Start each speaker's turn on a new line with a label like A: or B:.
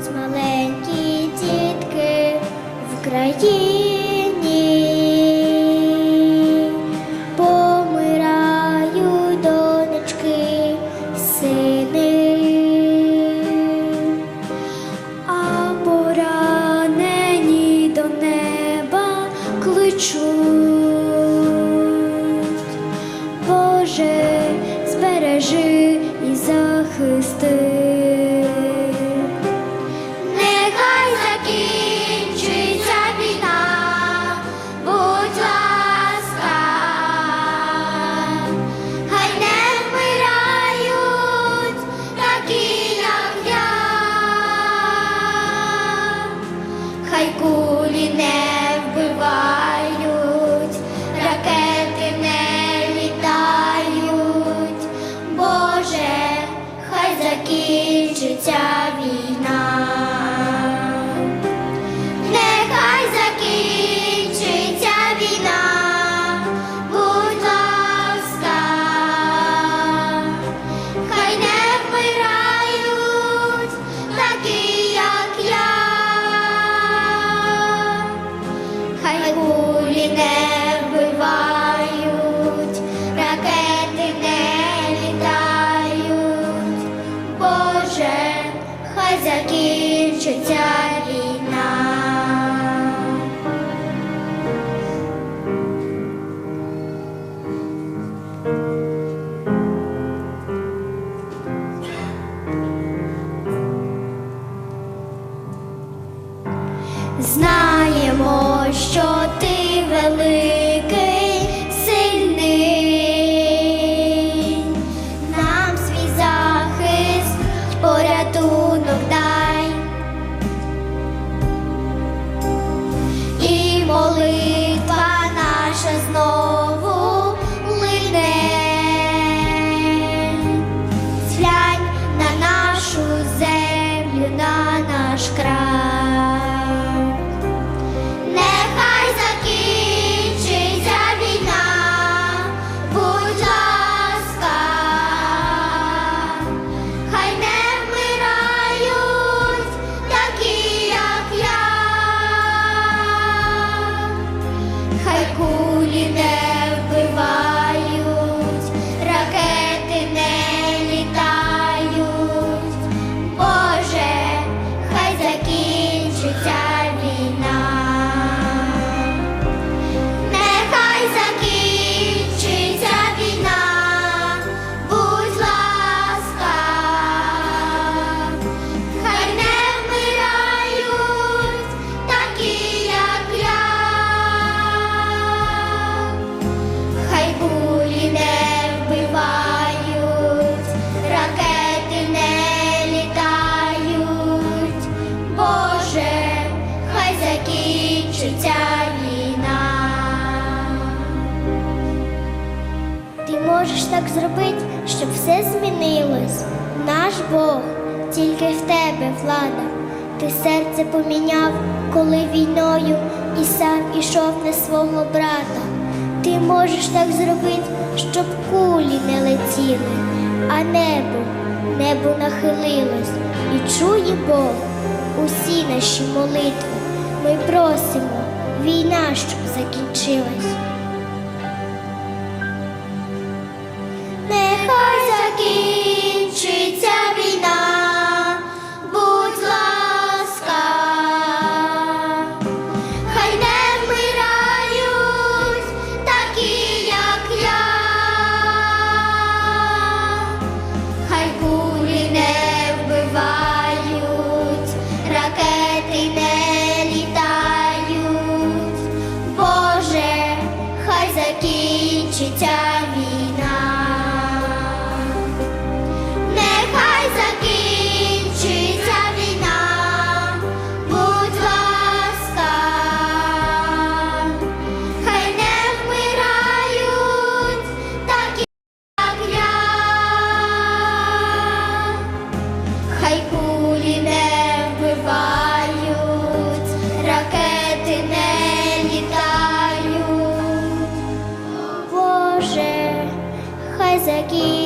A: плачуть маленькі дітки в країні, помирають донечки, сини, а поранені до неба кличуть. Ciao. Знаємо, що ти великий, сильний, нам свій захист, порятунок дай. І молитва наша знову лине. Зглянь на нашу землю, на наш край. Кулі не так зробити, щоб все змінилось. Наш Бог, тільки в тебе влада. Ти серце поміняв, коли війною і сам ішов на свого брата. Ти можеш так зробити, щоб кулі не летіли, а небо, небо нахилилось, і чує Бог усі наші молитви. Ми просимо, війна, щоб закінчилась. की